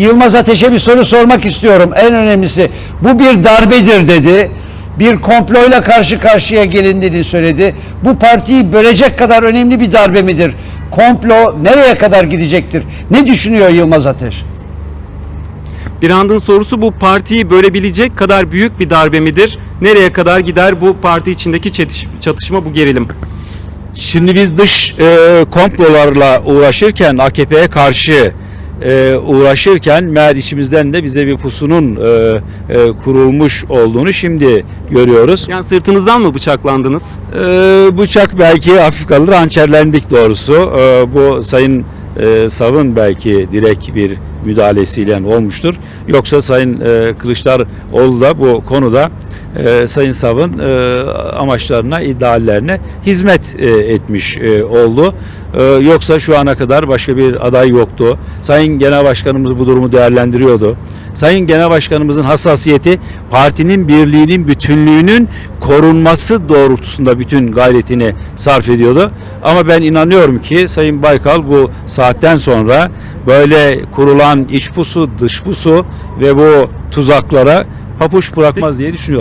Yılmaz Ateş'e bir soru sormak istiyorum. En önemlisi bu bir darbedir dedi. Bir komployla karşı karşıya gelindiğini söyledi. Bu partiyi bölecek kadar önemli bir darbe midir? Komplo nereye kadar gidecektir? Ne düşünüyor Yılmaz Ateş? Birand'ın sorusu bu partiyi bölebilecek kadar büyük bir darbe midir? Nereye kadar gider bu parti içindeki çatışma, bu gerilim? Şimdi biz dış e, komplolarla uğraşırken AKP'ye karşı e, uğraşırken meğer içimizden de bize bir pusunun e, e, kurulmuş olduğunu şimdi görüyoruz. Yani sırtınızdan mı bıçaklandınız? E, bıçak belki hafif kalır hançerlendik doğrusu. E, bu Sayın e, Sav'ın belki direkt bir müdahalesiyle olmuştur. Yoksa Sayın e, Kılıçdaroğlu da bu konuda e, Sayın Sav'ın e, amaçlarına, ideallerine hizmet e, etmiş e, oldu. E, yoksa şu ana kadar başka bir aday yoktu. Sayın Genel Başkanımız bu durumu değerlendiriyordu. Sayın Genel Başkanımızın hassasiyeti partinin birliğinin, bütünlüğünün korunması doğrultusunda bütün gayretini sarf ediyordu. Ama ben inanıyorum ki Sayın Baykal bu saatten sonra böyle kurulan iç pusu, dış pusu ve bu tuzaklara papuç bırakmaz diye düşünüyorum.